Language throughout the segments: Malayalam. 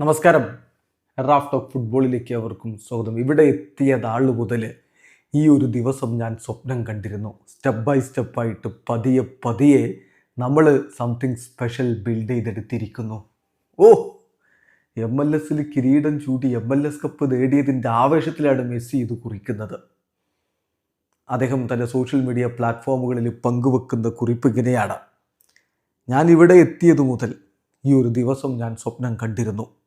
നമസ്കാരം. റാഫ് ഓഫ് ഫുട്ബോളിലേക്ക് അവർക്കും സ്വാഗതം. ഇവിടെ എത്തിയ നാൾ മുതൽ ഈ ഒരു ദിവസം ഞാൻ സ്വപ്നം കണ്ടിരുന്നു. സ്റ്റെപ്പ് ബൈ സ്റ്റെപ്പായിട്ട് പതിയെ പതിയെ നമ്മൾ സംതിങ് സ്പെഷ്യൽ ബിൽഡ് ചെയ്തെടുത്തിരിക്കുന്നു. ഓ! എം എൽ എസിൽ കിരീടം ചൂടി എം എൽ എസ് കപ്പ് നേടിയതിന്റെ ആവേശത്തിലാണ് മെസ്സി ഇത് കുറിക്കുന്നത്. അദ്ദേഹം തന്റെ സോഷ്യൽ മീഡിയ പ്ലാറ്റ്ഫോമുകളിൽ പങ്കുവെക്കുന്ന കുറിപ്പ് ഇങ്ങനെയാണ്. ഞാൻ ഇവിടെ എത്തിയതു മുതൽ ഈ ഒരു ദിവസം ഞാൻ സ്വപ്നം കണ്ടിരുന്നു.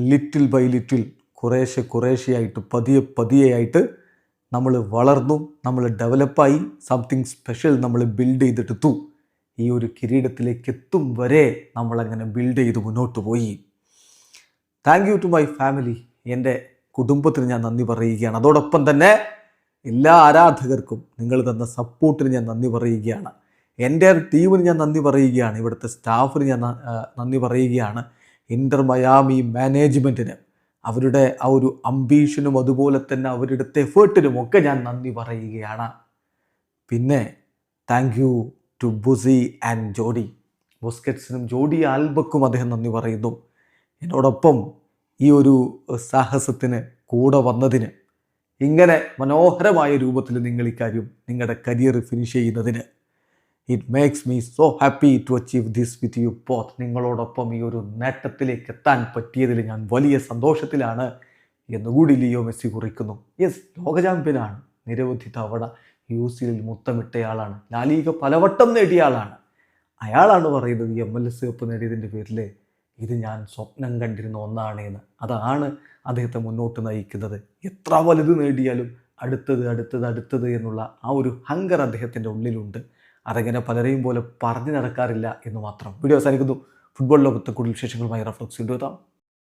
ലിറ്റിൽ ബൈ ലിറ്റിൽ കുറേശ്ശെ കുറേശ്ശെയായിട്ട് പതിയെ പതിയെയായിട്ട് നമ്മൾ വളർന്നു നമ്മൾ ഡെവലപ്പായി സംതിങ് സ്പെഷ്യൽ നമ്മൾ ബിൽഡ് ചെയ്തെടുത്തു ഈ ഒരു കിരീടത്തിലേക്ക് എത്തും വരെ നമ്മളങ്ങനെ ബിൽഡ് ചെയ്ത് മുന്നോട്ട് പോയി. Thank you to my family എന്റെ കുടുംബത്തിന് ഞാൻ നന്ദി പറയുകയാണ്. അതോടൊപ്പം തന്നെ എല്ലാ ആരാധകർക്കും നിങ്ങൾ തന്ന സപ്പോർട്ടിന് ഞാൻ നന്ദി പറയുകയാണ്. എന്റെ ടീമിന് ഞാൻ നന്ദി പറയുകയാണ്. ഇവിടുത്തെ സ്റ്റാഫിന് ഞാൻ നന്ദി പറയുകയാണ്. ഇന്റർ മയാമി മാനേജ്മെന്റിന് അവരുടെ ആ ഒരു അംബീഷനും അതുപോലെ തന്നെ അവരുടെ എഫേർട്ടിനും ഒക്കെ ഞാൻ നന്ദി പറയുകയാണ്. പിന്നെ thank you to Busi and Jordi ബുസ്കറ്റ്സിനും ജോഡി ആൽബക്കും അദ്ദേഹം നന്ദി പറയുന്നു. എന്നോടൊപ്പം ഈ ഒരു സാഹസത്തിന് കൂടെ വന്നതിന് ഇങ്ങനെ മനോഹരമായ രൂപത്തിൽ നിങ്ങൾ ഇക്കാര്യം നിങ്ങളുടെ കരിയർ ഫിനിഷ് ചെയ്യുന്നതിന് it makes me so happy to achieve this with you both നിങ്ങളോടൊപ്പം ഈ ഒരു നേട്ടത്തിലേക്ക് എത്താൻ പറ്റിയതിൽ ഞാൻ വലിയ സന്തോഷത്തിലാണ് എന്നുകൂടി ലിയോ മെസ്സി കുറിക്കുന്നു. യെസ് ലോക ചാമ്പ്യനാണ് നിരവധി തവണ യു സിയിൽ മുത്തമിട്ടയാളാണ്. ലാലീഗ പലവട്ടം നേടിയ ആളാണ് അയാളാണ് പറയുന്നത് എം എൽ എസ് കപ്പ് നേടിയതിന്റെ പേരിൽ ഇത് ഞാൻ സ്വപ്നം കണ്ടിരുന്ന ഒന്നാണ് എന്ന്. അതാണ് അദ്ദേഹത്തെ മുന്നോട്ട് നയിക്കുന്നത്. എത്ര വലുത് നേടിയാലും അടുത്തത് അടുത്തത് അടുത്തത് എന്നുള്ള ആ ഒരു ഹങ്കർ അദ്ദേഹത്തിന്റെ ഉള്ളിലുണ്ട്. അതങ്ങനെ പലരെയും പോലെ പറഞ്ഞു നടക്കാറില്ല എന്ന് മാത്രം. വീഡിയോ അവസാനിക്കുന്നു. ഫുട്ബോൾ ലോകത്തെ കൂടുതൽ വിശേഷങ്ങളുമായി റഫ്ലക്സ് കൊണ്ടുവെത്താം